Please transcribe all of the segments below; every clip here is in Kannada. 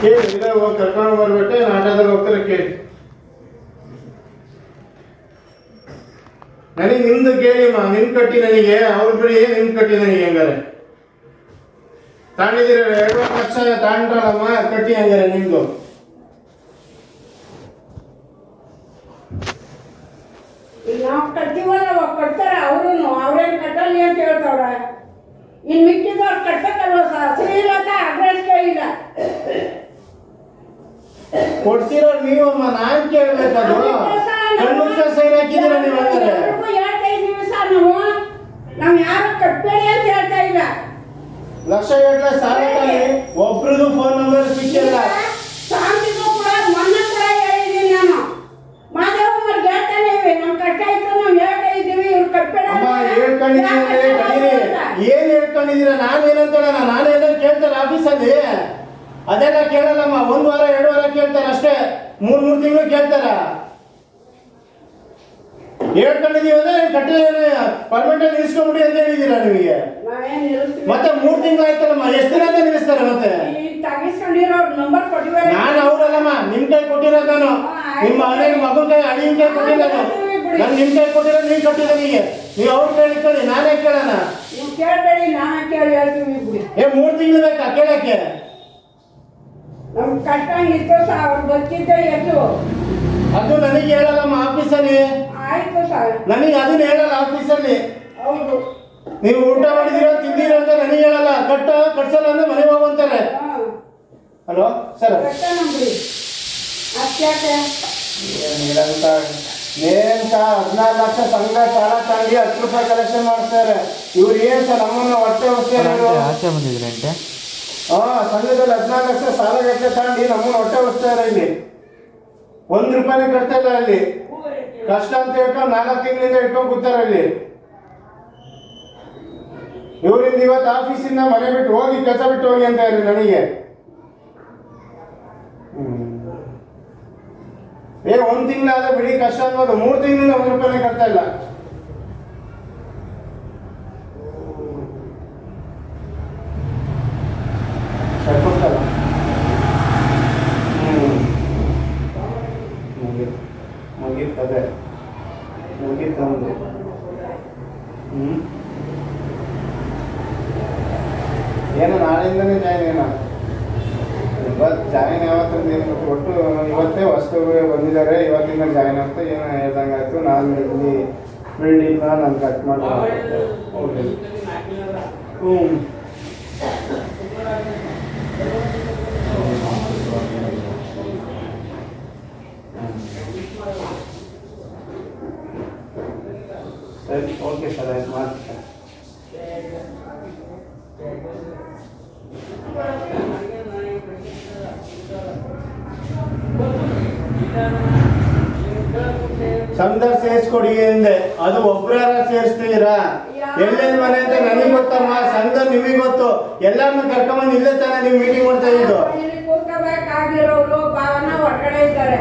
ಕೇಳಿ ಹೋಗಿ ಕರ್ಕೊಂಡು ಬರ್ಬಿಟ್ಟೆ ನಾಟ್ಯದಲ್ಲಿ ಹೋಗ್ತಾರೆ ಕೇಳಿ. ನನಗೆ ನಿಮ್ದು ಕೇಳಿಮ್ಮ ನಿಮ್ ಕಟ್ಟಿ ನನಗೆ, ಅವ್ರ ಬಿಡಿ ನಿಮ್ ಕಟ್ಟಿ ನನಗೆ ಹೆಂಗಾರೆ? ತಾಂಡಿದಿರ ಎರಡು ಲಕ್ಷ ತಾಂಡ್ರಲ್ಲಮ್ಮ ಕಟ್ಟಿ ಹಂಗಾರೆ ನಿಮ್ದು ನಾವು ಕಟ್ತೀವಲ್ಲ ಅವರು ಅವ್ರೇನು ಕಟ್ಟಲಿ ಅಂತ ಹೇಳ್ತಾವ್ರ? ಇನ್ನು ಮಿಕ್ಕಿದವ್ರು ಕಟ್ಟಬೇಕಲ್ವ ಸರ್? ಶ್ರೀಲತಾ, ಅಡ್ರೆಸ್ ಕೇಳಿಲ್ಲ. ಕೊಡ್ಸಿರೋ ನೀವಮ್ಮ ನಾನ್ ಕೇಳ್ಬೇಕದು ಕಣ್ಣುಚ್ಚ ಸೈನ್ ಹಾಕಿದ್ದೀರ ನೀವು ಎಲ್ರಿಗೂ ಹೇಳ್ತಾ ಇದೀವಿ ಸರ್ ನಾವು? ನಾವು ಯಾರು ಕಟ್ಬೇಡಿ ಅಂತ ಹೇಳ್ತಾ ಇಲ್ಲ. ಲಕ್ಷ ಗಟ್ಟಲೆ ಸಾಲ ತಾನೆ? ಒಬ್ರದ್ದು ಫೋನ್ ನಂಬರ್ ಸಿಕ್ಕಿಲ್ಲ. ಶಾಂತಿಗೂ ಕೂಡ ಮೊನ್ನೆ ಕೂಡ ಹೇಳಿದ್ದೀನಿ ನಾನು. ಮಾದೇವಮ್ಮರ್ಗೆ ಹೇಳ್ತಾನೆ ಇವೆ ನಮ್ಮ ಕಷ್ಟ ಇತ್ತು ನಾವು ಹೇಳ್ತಾ ಇದ್ದೀವಿ ಇವ್ರು ಕಟ್ಬೇಡ ಅಮ್ಮ ಹೇಳ್ಕೊಂಡಿದ್ದೀನಿ ಕಡೀರಿ ಏನ್ ಹೇಳ್ಕೊಂಡಿದ್ದೀರಾ. ನಾನು ಏನಂತ ಹೇಳೋಣ ನಾನು ಏನೋ ಕೇಳ್ತಾರೆ ಆಫೀಸಲ್ಲಿ? ಅದೆಲ್ಲ ಕೇಳಲ್ಲಮ್ಮ ಒಂದ್ ವಾರ ಎರಡು ವಾರ ಕೇಳ್ತಾರೆ ಅಷ್ಟೇ. ಮೂರ್ ಮೂರ್ ತಿಂಗಳು ಕೇಳ್ತಾರ. ಹೇಳ್ಕೊಂಡಿದೀವಿ ಅಂದ್ರೆ ಪರ್ಮನೆಂಟ್ ನಿಲ್ಸ್ಕೊಂಡ್ಬಿಡಿ ಅಂತ ಹೇಳಿದೀರ ನಿಮಗೆ? ಮತ್ತೆ ಮೂರ್ ತಿಂಗಳು ಆಯ್ತಲ್ಲಮ್ಮ ಎಷ್ಟು ದಿನ ಅಂತ ನಿಲ್ಲಿಸ್ತಾರೆ ಮತ್ತೆ? ನಾನು ಅವ್ರಲ್ಲಮ್ಮ ನಿಮ್ ಕೈ ಕೊಟ್ಟಿರೋದು ನಾನು. ನಿಮ್ಮ ಮನೆ ಮಗನ ಕೈ ಅಡಿಯ ಕೈ ಕೊಟ್ಟಿಲ್ಲ ನಾನು. ನಿಮ್ ಕೈ ಕೊಟ್ಟಿರೋ ನೀವು ಕಟ್ಟಿದ ನೀಗೆ ನೀವು ಅವ್ರ ಕೈ ಇಟ್ಕೊಳ್ಳಿ ನಾನೇ ಕೇಳೋಣ. ಕೇಳಬೇಡಿ ನಾನೇ ಕೇಳಿ ಏ ಮೂರ್ ತಿಂಗಳು ಬೇಕಾ ಕೇಳಕ್ಕೆ? ನಮ್ ಕಷ್ಟ ಇತ್ತು ಸರ್ ಅವ್ರು ಬರ್ತಿದ್ದೆ ಎದ್ದು. ಅದು ನನಗೆ ಹೇಳಲ್ಲಮ್ಮ ಆಫೀಸಲ್ಲಿ. ಆಯ್ತು ಸರ್ ನನಗೆ ಅದನ್ನ ಹೇಳಲ್ಲ ಆಫೀಸಲ್ಲಿ. ಹೌದು. ನೀವು ಊಟ ಮಾಡಿದಿರೋ ತಿಂದಿರೋ ಅಂತ ನನಗೆ ಹೇಳಲ್ಲ. ಕಟ್ಟ ಕಟ್ಸಲ್ಲ ಅಂದ್ರೆ ಮನೆ ಹೋಗಂತಾರೆ ಹಾಂ. Hello sir. ಕಷ್ಟ ನಂಬಿಡಿ. ಅತ್ಯಾಕೆ ಏನಿರಂತ ನೇಂತ ಹದಿನಾರು ಲಕ್ಷ ಸಂಘ ಸಾಲ ತಂಗಿ ಹತ್ತು ರೂಪಾಯಿ ಕಲೆಕ್ಷನ್ ಮಾಡ್ತಾರೆ ಇವ್ರು ಏನ್ ಸರ್ ನಮ್ಮನ್ನ ಹೊಟ್ಟೆ ಹೊಟ್ಟೆ ಆಚೆ ಬಂದಿದ್ರಂತೆ ಹಾ ಸಂಘದಲ್ಲಿ ಹದಿನಾಲ್ಕು ಲಕ್ಷ ಸಾಲ ಗಟ್ಟಲೆ ತಗೊಂಡು ನಮ್ಮನ್ನ ಹೊಟ್ಟೆ ಹೊಸ್ತಾರ ಇಲ್ಲಿ. ಒಂದ್ ರೂಪಾಯಿ ಕಟ್ತಾ ಇಲ್ಲ ಇಲ್ಲಿ. ಕಷ್ಟ ಅಂತ ಹೇಳ್ಕೊಂಡು ನಾಲ್ಕು ತಿಂಗಳಿಂದ ಇಟ್ಕೊಂಡು ಕೂತಾರೆ ಇಲ್ಲಿ. ಇವರಿಂದ ಇವತ್ತು ಆಫೀಸಿಂದ ಮನೆ ಬಿಟ್ಟು ಹೋಗಿ ಕೆಲಸ ಬಿಟ್ಟು ಹೋಗಿ ಅಂತ ಹೇಳಿ ನನಗೆ. ಏ, ಒಂದ್ ತಿಂಗಳಾದ್ರೆ ಬಿಡಿ, ಕಷ್ಟ ಅನ್ನೋದು. ಮೂರು ತಿಂಗಳಿಂದ ಒಂದ್ ರೂಪಾಯಿ ಕಟ್ತಾ ಇಲ್ಲ ಸರ್ ಕೊಡ್ತಲ್ಲ ಹ್ಮ್ ಮುಗೀತು ಮುಗೀತು ಅದೇ ಮುಗೀತು ಒಂದು ಹ್ಞೂ ಏನು ನಾಳೆಯಿಂದನೇ ಜಾಯ್ನ್ ಏನೋ ಇವತ್ತು ಜಾಯ್ನ್ ಯಾವತ್ತಂದು ಏನು ಗೊತ್ತು. ಒಟ್ಟು ಇವತ್ತೇ ಹೊಸದು ಬಂದಿದ್ದಾರೆ ಇವತ್ತಿಂದ ಜಾಯ್ನ್ ಅಂತ ಏನೋ ಹೇಳ್ದಂಗೆ ಆಯಿತು ನಾನು ಇಲ್ಲಿ ಫೀಲ್ಡಿಂದ ನಾನು ಕಟ್ ಮಾಡಿ ಹ್ಞೂ ಸರಿ ಮಾಡ್ತಾರೆ ಮಾಡ್ತೀನಿ ಸಂದರ್ ಸೇರಿಸ್ಕೊಡಿ ಎಂದೆ. ಅದು ಒಬ್ರಾರ ಸೇರಿಸ್ತೀರಾ ಎಲ್ಲೆಲ್ ಮನೆ ಅಂತ ನನಗೆ ಗೊತ್ತಮ್ಮ. ಸಂಘ ನಿಮಗೆ ಗೊತ್ತು. ಎಲ್ಲರನ್ನು ಕರ್ಕೊಂಬಂದು ಇಲ್ಲೇ ತಾನೇ ನೀವು ಮೀಟಿಂಗ್ ಮಾಡ್ತಾ ಇದ್ದು. ಕೂತ್ಕೋಬೇಕಾಗಿರೋರು ಭಾವನ ಹೊರಗಡೆ ಇದ್ದಾರೆ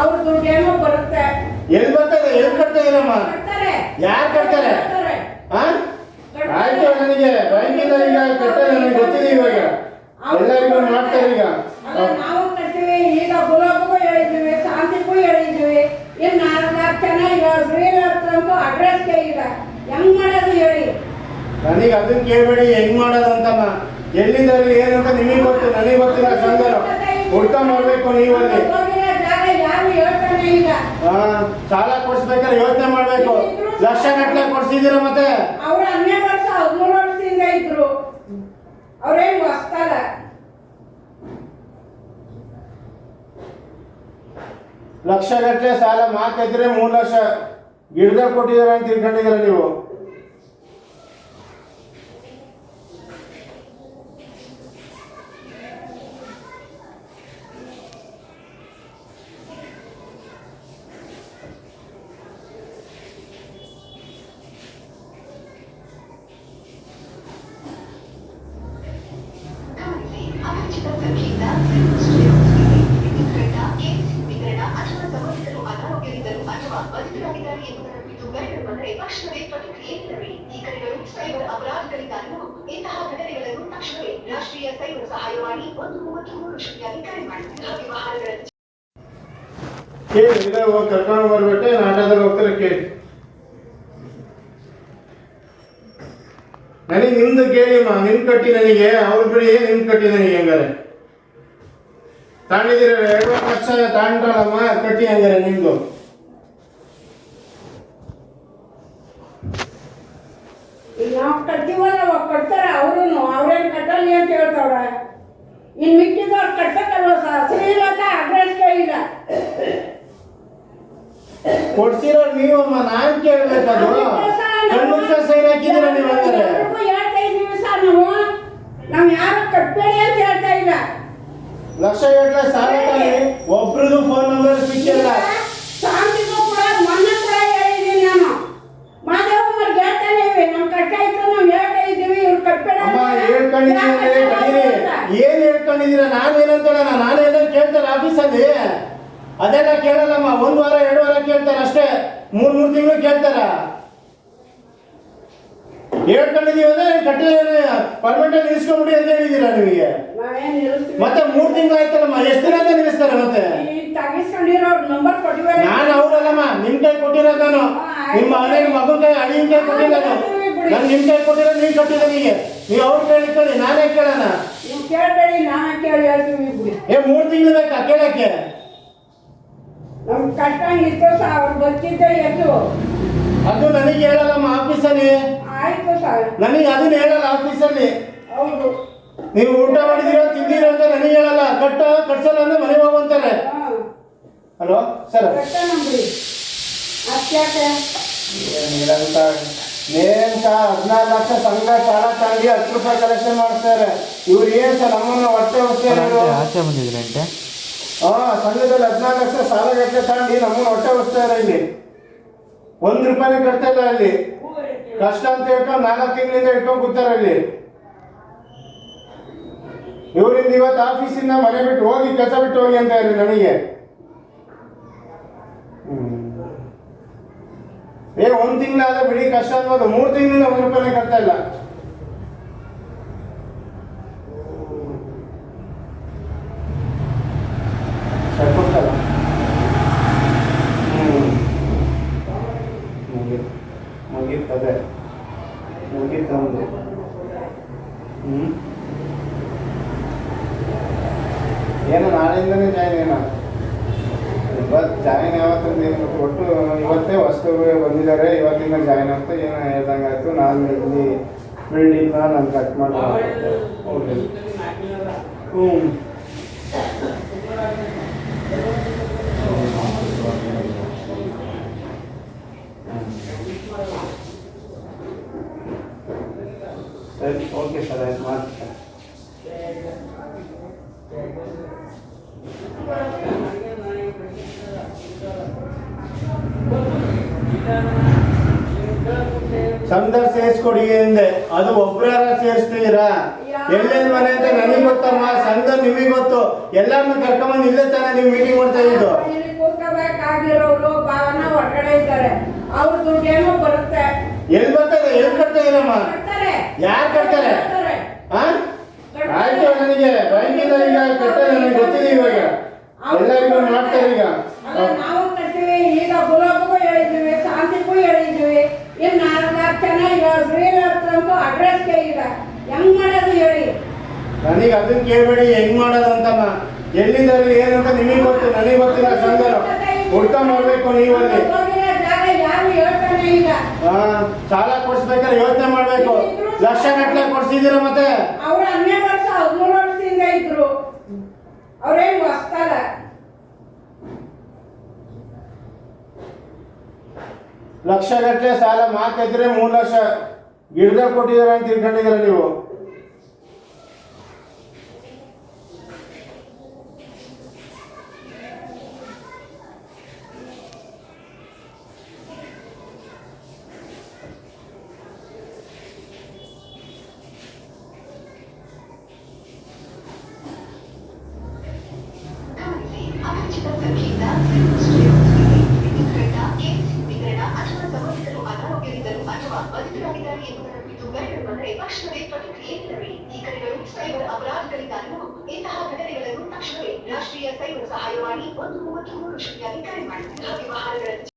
ಅವ್ರ ದುಡ್ಡೇನೋ ಬರುತ್ತೆ ಎಲ್ಲಿ ಬರ್ತದೆ ಎಲ್ಲಿ ಕಟ್ತಾ ಇರಮ್ಮ ಯಾರು ಕಟ್ತಾರೆ? ಆಯ್ತು ನನಗೆ. ಬ್ಯಾಂಕಿಂದ ಈಗ ಕಟ್ಟ ನನಗೆ ಗೊತ್ತಿದೆ ಇವಾಗ. ಎಲ್ಲರಿಗೂ ಮಾಡ್ತಾರೆ ಈಗ. ನಾವು ಕಟ್ಟಿವಿ ಈಗ ಗುಲಾಬ್ಗೂ ಹೇಳಿದ್ವಿ ಶಾಂತಿಗೂ ಹೇಳಿದ್ವಿ ಇನ್ನು ನಾಲ್ಕು ಜನ ಈಗ ಶ್ರೀಲಂಕಂತೂ ಅಡ್ರೆಸ್ ಕೇಳಿಲ್ಲ. ಹೆಂಗ್ ಮಾಡೋದು ಹೇಳಿ? ನನಗೆ ಅದನ್ನ ಕೇಳಬೇಡಿ ಹೆಂಗ್ ಮಾಡೋದು ಅಂತಮ್ಮ ಎಲ್ಲಿದ್ದಾರೆ ಏನಂತ ನಿಮಗೆ ಗೊತ್ತು ನನಗೆ ಗೊತ್ತಿಲ್ಲ ಸಂಘರು ಹುಡ್ಕ ಮಾಡಬೇಕು ನೀವಲ್ಲಿ. ಜಾಗ ಯಾರು ಹೇಳ್ತಾನೆ ಈಗ ಆ, ಸಾಲ ಕೊಡಿಸ್ಬೇಕಾದ್ರೆ ಯೋಚನೆ ಮಾಡ್ಬೇಕು. ಲಕ್ಷ ಗಟ್ಟಲೆ ಕೊಡ್ಸಿದಿರ ಮತ್ತೆ? ಅವ್ರು ಹನ್ನೆರಡು ವರ್ಷ ಹದಿಮೂರು ವರ್ಷದಿಂದ ಇದ್ರು. ಅವ್ರೇನ್ ಹೊಸ್ತಾರ ಲಕ್ಷ ಗಟ್ಟಲೆ ಸಾಲ ಮಾತಿದ್ರೆ ಮೂರು ಲಕ್ಷ ಗಿಡದ ಕೊಟ್ಟಿದಾರೆ ಅಂತ ತಿಳ್ಕೊಂಡಿದ್ದೀರ ನೀವು? ಕರ್ಕೊಂಡು ಬರ್ಬಿಟ್ಟೆ, ನಾಟಕದಲ್ಲಿ ಹೋಗ್ತಾರೆ ಕೇಳಿ. ನನಗೆ ನಿಮ್ದು ಕೇಳಿಮ್ಮ ನಿಮ್ ಕಟ್ಟಿ ನನಗೆ, ಅವ್ರ ಬಿಡಿ ನಿಮ್ ಕಟ್ಟಿ ನನಗೆ ಹೆಂಗಾರೆ? ತಾಂಡಿದ್ದೀರ, ಎರಡು ಲಕ್ಷ ತಾಂಡಮ್ಮ ಕಟ್ಟಿ ಹೆಂಗಾರೆ ನಿಮ್ದು ನಾವು ಕಟ್ತೀವಲ್ಲ ಅವಾಗ ಕಟ್ತಾರೆ ಅವರು ಅವ್ರೇನು ಕಟ್ಟಲಿ ಅಂತ ಹೇಳ್ತಾವ್ರ? ಇನ್ನು ಮಿಕ್ಕಿದವ್ರು ಕಟ್ಬೇಕಲ್ವ ಸರ್ ಶ್ರೀಲತಾ ಅಡ್ರೆಸ್ ಕೇಳಿಲ್ಲ ಕೊಡ್ಸಿರೋ ನೀವಮ್ಮ ನಾನ್ ಕೇಳ್ಬೇಕದು ಸೈನ್ ನೀವು ಹಂಗಾರೆ ಹೇಳ್ತಾ ಇದೀವಿ ಸರ್ ನಾವು. ನಾವು ಯಾರು ಅಂತ ಹೇಳ್ತಾ ಇಲ್ಲ. ಲಕ್ಷ ಗಟ್ಟಲೆ ಸಾಲ ಒಬ್ರದ್ದು ಫೋನ್ ನಂಬರ್ ಸಿಕ್ಕಿಲ್ಲ ಶಾಂತಿಗೂ ಕೂಡ ಮೊನ್ನೆ ಕೂಡ ಹೇಳಿದ್ದೀನಿ ನಾನು ಮಾದೇವಮ್ಮರ್ಗೆ ಹೇಳ್ತಾನೆ ಇವೆ ನಮ್ಮ ಕಟ್ಟ ಇತ್ತು ನಾವು ಹೇಳ್ತಾ ಇದ್ದೀವಿ ಇವ್ರು ಕಟ್ಬೇಡ ಅಮ್ಮ ಹೇಳ್ಕೊಂಡಿದ್ದೀನಿ ಕಡೀರಿ ಹೇಳ್ಕೊಂಡಿದ್ದೀರ ನಾನು ನಾನು ಏನೋ ಕೇಳ್ತಾರೆ ಆಫೀಸಲ್ಲಿ? ಅದೆಲ್ಲ ಕೇಳಲ್ಲಮ್ಮ ಒಂದ್ ವಾರ ಎರಡು ವಾರ ಕೇಳ್ತಾರೆ ಅಷ್ಟೇ. ಮೂರ್ ಮೂರ್ ತಿಂಗಳು ಕೇಳ್ತಾರ. ಹೇಳ್ಕೊಂಡಿದೀವಿ ಅಂದ್ರೆ ಕಟ್ಟಿದ ಪರ್ಮನೆಂಟ್ ನಿಲ್ಸ್ಕೊಂಬಿಡಿ ಅಂತ ಹೇಳಿದೀರ ನಿಮಗೆ? ಮತ್ತೆ ಮೂರ್ ತಿಂಗಳು ಆಯ್ತಲ್ಲಮ್ಮ ಎಷ್ಟು ದಿನ ಅಂತ ನಿಲ್ಲಿಸ್ತಾರೆ ಮತ್ತೆ? ನಾನು ಅವ್ರಲ್ಲಮ್ಮ ನಿಮ್ ಕೈ ಕೊಟ್ಟಿರೋದು ನಾನು. ನಿಮ್ಮ ಮನೆ ಮಗನ ಕೈ ಅಡಿಯ ಕೈ ಕೊಟ್ಟಿಲ್ಲ ನಾನು. ನಿಮ್ ಕೈ ಕೊಟ್ಟಿರೋ ನೀವು ಕಟ್ಟಿದ ನೀಗೆ ನೀವು ಅವ್ರ ಕೇಳಿ ನಾನೇ ಕೇಳೋಣ. ಕೇಳಬೇಡಿ ನಾನು ಕೇಳಿ ಹೇಳ್ತೀವಿ ಬಿಡಿ. ಏ ಮೂರು ತಿಂಗಳು ಬೇಕಾ? ಕೇಳಕ್ಕೆ? ನಮ್ ಕಟ್ಟಂಗಿತ್ತು ಸರ್ ಅವ್ರು ಬರ್ತಿದ್ದೆ ಎದ್ದು. ಅದು ನನಗೆ ಹೇಳಲ್ಲಮ್ಮ ಆಫೀಸಲ್ಲಿ. ಆಯ್ತು ಸರ್ ನನಗೆ ಅದನ್ನ ಹೇಳಲ್ಲ ಆಫೀಸಲ್ಲಿ. ಹೌದು. ನೀವು ಊಟ ಮಾಡಿದಿರೋ ತಿಂದಿರೋ ಅಂತ ನನಗೆ ಹೇಳಲ್ಲ. ಕಟ್ಟ ಕಟ್ಸಲ್ಲ ಅಂದ್ರೆ ಮನೆಗೆ ಹೋಗುವಂತಾರೆ ಹಾಂ. Hello sir. ಕಟ್ಟ ನಂಬ್ರಿ ಅತ್ಯಾಕೆ ಏನಿರಂತ ಸರ್ ಹದಿನಾರು ಲಕ್ಷ ಸಂಘ ಸಾಲ ತಗೊಂಡು ಹತ್ತು ರೂಪಾಯಿ ಕಲೆಕ್ಷನ್ ಮಾಡ್ತಾರೆ ಇವ್ರು ಏನ್ ಸರ್ ನಮ್ಮನ್ನ ಹೊಟ್ಟೆ ಹೊಸ್ತಾರೆ ಆಚೆ ಬಂದಿದ್ರಂತೆ ಹಾ ಸಂಘದಲ್ಲಿ ಹದಿನಾರು ಲಕ್ಷ ಸಾಲ ಗಟ್ಟೆ ತಗೊಂಡು ನಮ್ಮನ್ನ ಹೊಟ್ಟೆ ಹೊಸ್ತಾರೆ ಇಲ್ಲಿ. ಒಂದ್ ರೂಪಾಯಿ ಕಟ್ತಾ ಇಲ್ಲ ಇಲ್ಲಿ. ಕಷ್ಟ ಅಂತ ಹೇಳ್ಕೊಂಡು ನಾಲ್ಕು ತಿಂಗಳಿಂದ ಇಟ್ಕೊಂಡು ಕೂತಾರೆ ಇಲ್ಲಿ. ಇವರಿಂದ ಇವತ್ತು ಆಫೀಸಿಂದ ಮನೆ ಬಿಟ್ಟು ಹೋಗಿ ಕೆಲಸ ಬಿಟ್ಟು ಹೋಗಿ ಅಂತ ಹೇಳಿ ನನಗೆ. ಹ್ಮ್. ಏ ಒಂದ್ ತಿಂಗಳಾದ ಬಿಡಿ ಕಷ್ಟ ಅನ್ಬೋದು. ಮೂರು ತಿಂಗಳಿಂದ ಒಂದ್ ರೂಪಾಯಿ ಕಟ್ತಾ ಇಲ್ಲ. ಸರ್ ಕೊಡ್ತಲ್ಲ ಹ್ಮ್ ಮುಗೀತು ಮುಗೀತು ಅದೇ ಮುಗೀತು ಒಂದು ಹ್ಞೂ ಏನು ನಾಳೆಯಿಂದನೇ ಜಾಯ್ನ್ ಏನೋ ಇವತ್ತು ಜಾಯ್ನ್ ಯಾವತ್ತಂದು ಏನು ಗೊತ್ತು. ಒಟ್ಟು ಇವತ್ತೇ ಹೊಸ್ತು ಬಂದಿದ್ದಾರೆ ಇವತ್ತಿಂದ ಜಾಯ್ನ್ ಅಂತ ಏನೋ ಹೇಳ್ದಂಗೆ ಆಯಿತು ನಾನು ಇಲ್ಲಿ ಫೀಲ್ಡಿಂದ ನಾನು ಕಟ್ ಮಾಡಿ ಹ್ಞೂ ಸರಿ ಓಕೆ ಸರ್ ಆಯ್ತು ಮಾಡ್ತೀನಿ ಸೇರಿಸ್ಕೊಡಿ ಎಂದೆ. ಅದು ಒಬ್ಬರ ಸೇರಿಸ್ತೀರಾ ಎಲ್ಲೆಲ್ ಮನೆ ಅಂತ ನನಗೆ ಗೊತ್ತಮ್ಮ ಸಂಘ ನಿಮಗೆ ಗೊತ್ತು. ಎಲ್ಲಾನು ಕರ್ಕೊಂಬಂದು ಇಲ್ಲೇ ತಾನೇ ನೀವು ಮೀಟಿಂಗ್ ಮಾಡ್ತಾ ಇದ್ದು ಕೂತ್ಕೋಬೇಕಾಗಿರೋರು ಭಾವನ ಹೊರಗಡೆ ಇದ್ದಾರೆ. ಅವ್ರ ದುಡ್ಡೇನೋ ಬರುತ್ತೆ. ಎಲ್ಲಿ ಬರ್ತದೆ ಎಲ್ಲಿ ಕಟ್ತಾ ಇರಮ್ಮ ಯಾರ್ ಕಟ್ತಾರೆ? ಆಯ್ತು ನನಗೆ. ಬ್ಯಾಂಕಿಂದ ಈಗ ಕಟ್ತಾರೆ ನನಗೆ ಗೊತ್ತಿದೆ ಇವಾಗ. ಎಲ್ಲರಿಗೂ ಮಾಡ್ತಾರೆ ಈಗ. ನಾವು ಕಟ್ತೀವಿ ಈಗ ಗುಲಾಬ್ಗೂ ಹೇಳಿದ್ದೀವಿ ಶಾಂತಿಗೂ ಹೇಳಿದ್ದೀವಿ ಇನ್ನು ನಾಲ್ಕು ನಾಲ್ಕು ಜನ ಈಗ ಶ್ರೀಲಂಕಂತೂ ಅಡ್ರೆಸ್ ಕೇಳಿಲ್ಲ ಹೆಂಗ್ ಮಾಡೋದು ಹೇಳಿ ನನಗೆ ಅದನ್ನ ಕೇಳಬೇಡಿ ಹೆಂಗ್ ಮಾಡೋದು ಎಲ್ಲಿದ್ದಾರೆ ಏನಂತ ನಿಮಗೆ ಗೊತ್ತು ನನಗೆ ಗೊತ್ತಿಲ್ಲ ಸಂಘರು ಹುಡ್ಕೊಂಡ್ ಮಾಡ್ಬೇಕು ನೀವಲ್ಲಿ. ಹಾ ಸಾಲ ಕೊಡ್ಸ್ಬೇಕಾದ್ರೆ ಯೋಚನೆ ಮಾಡ್ಬೇಕು. ಲಕ್ಷ ಗಟ್ಟಲೆ ಕೊಡ್ಸಿದ್ದೀರ ಮತ್ತೆ? ಅವ್ರು ಹನ್ನೆರಡು ವರ್ಷ ಹದಿಮೂರು ವರ್ಷದಿಂದ ಇದ್ರು. ಅವ್ರೇನು ಹೊಸ್ತಲ್ಲ ಲಕ್ಷ ಗಟ್ಟಲೆ ಸಾಲ ಮಾತಿದ್ರೆ ಮೂರು ಲಕ್ಷ ಗಿಡದ ಕೊಟ್ಟಿದ್ದಾರೆ ಅಂತ ತಿಳ್ಕೊಂಡಿದ್ದೀರ ನೀವು? ತಕ್ಷಣವೇ ಪ್ರತಿಕ್ರಿಯೆ ನೀಡಬೇಕು ಈ ಕರೆಗಳು ಸೈಬರ್ ಅಪರಾಧಗಳಿಂದಾಗಿಯೂ ಇಂತಹ ದೈವ ಸಹಾಯವಾಣಿ ಒಂದು ಮೂವತ್ತು ಮೂರು ಶೂನ್ಯ ಕರೆ ಮಾಡಿ ವ್ಯವಹಾರಗಳನ್ನು